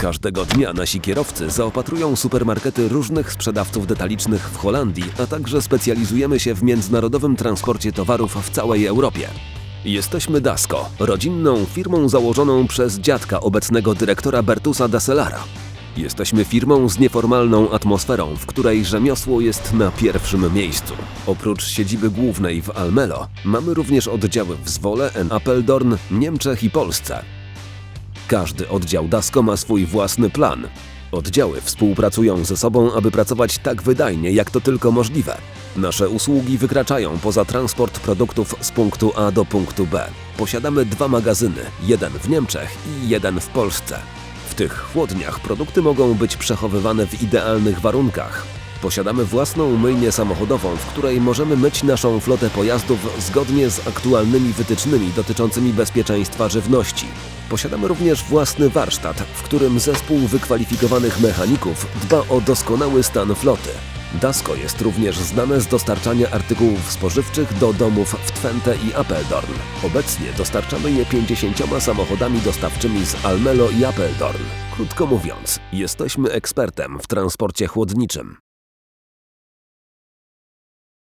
Każdego dnia nasi kierowcy zaopatrują supermarkety różnych sprzedawców detalicznych w Holandii, a także specjalizujemy się w międzynarodowym transporcie towarów w całej Europie. Jesteśmy Dasco, rodzinną firmą założoną przez dziadka obecnego dyrektora Bertusa Dasselara. Jesteśmy firmą z nieformalną atmosferą, w której rzemiosło jest na pierwszym miejscu. Oprócz siedziby głównej w Almelo, mamy również oddziały w Zwole, en Apeldoorn, Niemczech i Polsce. Każdy oddział DASCO ma swój własny plan. Oddziały współpracują ze sobą, aby pracować tak wydajnie, jak to tylko możliwe. Nasze usługi wykraczają poza transport produktów z punktu A do punktu B. Posiadamy dwa magazyny, jeden w Niemczech i jeden w Polsce. W tych chłodniach produkty mogą być przechowywane w idealnych warunkach. Posiadamy własną myjnię samochodową, w której możemy myć naszą flotę pojazdów zgodnie z aktualnymi wytycznymi dotyczącymi bezpieczeństwa żywności. Posiadamy również własny warsztat, w którym zespół wykwalifikowanych mechaników dba o doskonały stan floty. Dasco jest również znane z dostarczania artykułów spożywczych do domów w Twente i Apeldoorn. Obecnie dostarczamy je 50 samochodami dostawczymi z Almelo i Apeldoorn. Krótko mówiąc, jesteśmy ekspertem w transporcie chłodniczym.